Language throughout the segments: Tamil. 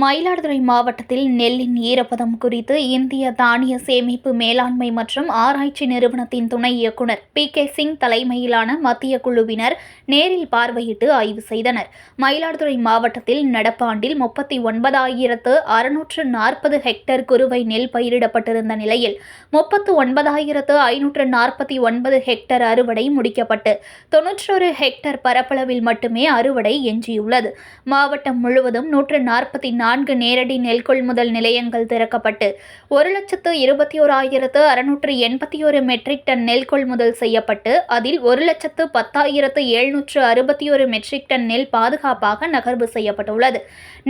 மயிலாடுதுறை மாவட்டத்தில் நெல்லின் ஈரப்பதம் குறித்து இந்திய தானிய சேமிப்பு மேலாண்மை மற்றும் ஆராய்ச்சி நிறுவனத்தின் துணை இயக்குநர் பி கே சிங் தலைமையிலான மத்திய குழுவினர் நேரில் பார்வையிட்டு ஆய்வு செய்தனர். மயிலாடுதுறை மாவட்டத்தில் நடப்பாண்டில் முப்பத்தி ஒன்பதாயிரத்து அறுநூற்று நாற்பது ஹெக்டேர் குறுவை நெல் பயிரிடப்பட்டிருந்த நிலையில் முப்பத்து ஒன்பதாயிரத்து ஐநூற்று நாற்பத்தி ஒன்பது ஹெக்டேர் அறுவடை முடிக்கப்பட்டு தொன்னூற்றொரு ஹெக்டேர் பரப்பளவில் மட்டுமே அறுவடை எஞ்சியுள்ளது. மாவட்டம் முழுவதும் நூற்று நாற்பத்தி நான்கு நான்கு நேரடி நெல் கொள்முதல் நிலையங்கள் திறக்கப்பட்டு ஒரு லட்சத்து இருபத்தி ஓராயிரத்து அறுநூற்று எண்பத்தி ஒரு மெட்ரிக் டன் நெல் கொள்முதல் செய்யப்பட்டு அதில் ஒரு லட்சத்து பத்தாயிரத்து எழுநூற்று அறுபத்தி ஒரு மெட்ரிக் டன் நெல் பாதுகாப்பாக நகர்வு செய்யப்பட்டுள்ளது.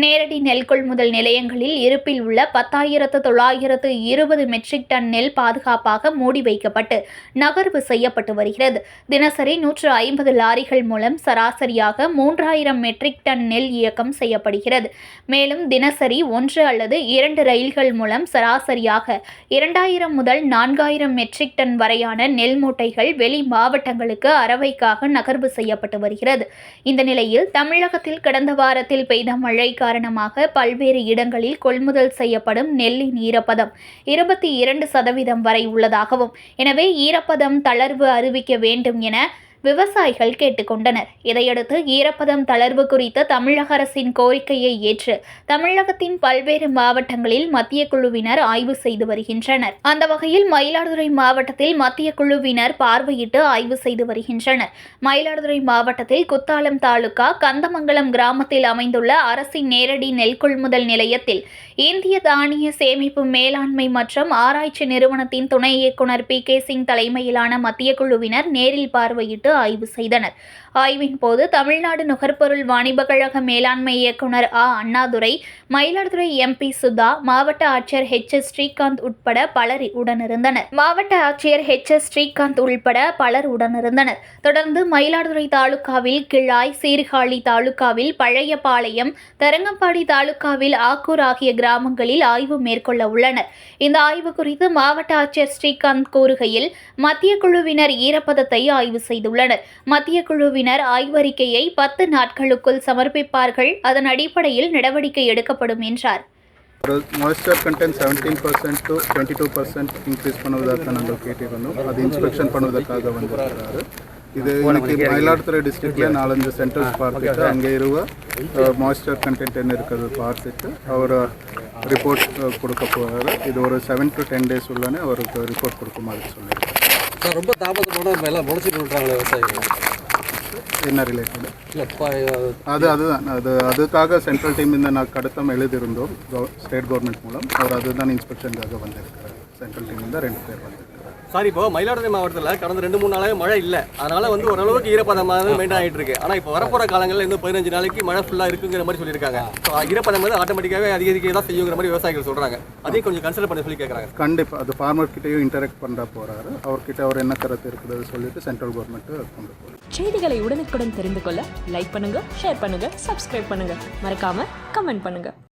நேரடி நெல் கொள்முதல் நிலையங்களில் இருப்பில் உள்ள பத்தாயிரத்து தொள்ளாயிரத்து இருபது மெட்ரிக் டன் நெல் பாதுகாப்பாக மூடி வைக்கப்பட்டு நகர்வு செய்யப்பட்டு வருகிறது. தினசரி நூற்று ஐம்பது லாரிகள் மூலம் சராசரியாக மூன்றாயிரம் மெட்ரிக் டன் நெல் இயக்கம் செய்யப்படுகிறது. மேலும் தினசரி ஒன்று அல்லது இரண்டு ரயில்கள் மூலம் சராசரியாக இரண்டாயிரம் முதல் நான்காயிரம் மெட்ரிக் டன் வரையான நெல் மூட்டைகள் வெளி மாவட்டங்களுக்கு அறவைக்காக நகர்வு செய்யப்பட்டு வருகிறது. இந்த நிலையில் தமிழகத்தில் கடந்த வாரத்தில் பெய்த மழை காரணமாக பல்வேறு இடங்களில் கொள்முதல் செய்யப்படும் நெல்லின் ஈரப்பதம் இருபத்தி இரண்டு சதவீதம் வரை உள்ளதாகவும் எனவே ஈரப்பதம் தளர்வு அறிவிக்க வேண்டும் என விவசாயிகள் கேட்டுக்கொண்டனர். இதையடுத்து ஈரப்பதம் தளர்வு குறித்த தமிழக அரசின் கோரிக்கையை ஏற்று தமிழகத்தின் பல்வேறு மாவட்டங்களில் மத்திய குழுவினர் ஆய்வு செய்து வருகின்றனர். அந்த வகையில் மயிலாடுதுறை மாவட்டத்தில் மத்திய குழுவினர் பார்வையிட்டு ஆய்வு செய்து வருகின்றனர். மயிலாடுதுறை மாவட்டத்தில் குத்தாலம் தாலுகா கந்தமங்கலம் கிராமத்தில் அமைந்துள்ள அரசின் நேரடி நெல் கொள்முதல் நிலையத்தில் இந்திய தானிய சேமிப்பு மேலாண்மை மற்றும் ஆராய்ச்சி நிறுவனத்தின் துணை இயக்குநர் பி கே சிங் தலைமையிலான மத்திய குழுவினர் நேரில் பார்வையிட்டு ஆய்வு செய்தனர். ஆய்வின் போது தமிழ்நாடு நுகர்பொருள் வாணிப கழக மேலாண்மை இயக்குநர் ஆ. அண்ணாதுரை மயிலாடுதுறை எம்பி சுதா மாவட்ட ஆட்சியர் ஹெச். எஸ். ஸ்ரீகாந்த் உட்பட பலர் உடனிருந்தனர். மாவட்ட ஆட்சியர் ஹெச். எஸ். ஸ்ரீகாந்த் உள்பட பலர் உடனிருந்தனர். தொடர்ந்து மயிலாடுதுறை தாலுகாவில் கிழாய் சீர்காழி தாலுகாவில் பழையபாளையம் தரங்கம்பாடி தாலுகாவில் ஆக்கூர் ஆகிய கிராமங்களில் ஆய்வு மேற்கொள்ள உள்ளனர். இந்த ஆய்வு குறித்து மாவட்ட ஆட்சியர் ஸ்ரீகாந்த் கூறுகையில் மத்திய குழுவினர் ஈரப்பதத்தை ஆய்வு செய்துள்ளனர். மத்திய குழுவினர் ஆய்வறிக்கையை பத்து நாட்களுக்குள் சமர்ப்பிப்பார்கள். அதன் அடிப்படையில் நடவடிக்கை எடுக்கப்படும் என்றார். Moisture content seventeen percent to twenty two percent increase பண்ணுவதற்கு நாங்கள் கேட்டிருந்தோம். அது இன்ஸ்பெக்ஷன் பண்ணுவதற்காக வந்திருக்கிறாரு. இது இன்னைக்கு மயிலாடுதுறை டிஸ்ட்ரிக்ட்ல நாலஞ்சு சென்டர்ஸ் பார்த்துட்டு அங்கே இருவ மாய்ஸ்சர் கண்டென்ட் என்ன இருக்கிறது பார்த்துட்டு அவர் ரிப்போர்ட் கொடுக்க போகிறார் இது ஒரு செவன் டு டென் டேஸ் உள்ளனே அவருக்கு ரிப்போர்ட் கொடுக்குமாறு சொல்லியிருக்காரு. சார் ரொம்ப தாமதத்தோட நம்ம எல்லாம் முளைச்சிட்டு விட்றாங்களே விவசாயிகள். என்ன ரிலேட்டட் அது அதுதான். அது அதுக்காக சென்ட்ரல் டீம் இந்த நான் கடத்தம் எழுதியிருந்தோம். ஸ்டேட் கவர்மெண்ட் மூலம். அவர் அதுதான் இன்ஸ்பெக்ஷனுக்காக வந்திருக்கிறார். சென்ட்ரல் டீம் தான் ரெண்டு பேர் வந்திருக்கிறார் சார் இப்போ மயிலாடுதுறை மாவட்டத்தில் கடந்த ரெண்டு மூணு நாளாவே மழை இல்லை. அதனால வந்து ஓரளவுக்கு ஈரப்பதமாக மெயின்டைன் ஆகிட்டு இருக்கு. ஆனால் இப்போ வரப்போகிற காலங்களில் இன்னும் பதினஞ்சு நாளைக்கு மழை ஃபுல்லாக இருக்குங்கிற மாதிரி சொல்லியிருக்காங்க. ஸோ ஈரப்பதம் வந்து ஆட்டோமேட்டிக்காகவே அதிகரிக்க தான் செய்யுங்கிற மாதிரி விவசாயிகள் சொல்கிறாங்க அதையும் கொஞ்சம் கன்சிடர் பண்ணி சொல்லி கேட்குறாங்க கண்டிப்பாக அது ஃபார்மர் கிட்டேயும் இன்டராக்ட் பண்ண போகிறாரு அவர்கிட்ட அவர் என்ன கருத்து இருக்குது சொல்லிட்டு சென்ட்ரல் கவர்மெண்ட்டு கொண்டு போகிறார் செய்திகளை உடனுக்குடன் தெரிந்து கொள்ள லைக் பண்ணுங்க ஷேர் பண்ணுங்க சப்ஸ்கிரைப் பண்ணுங்க. மறக்காம கமெண்ட் பண்ணுங்க.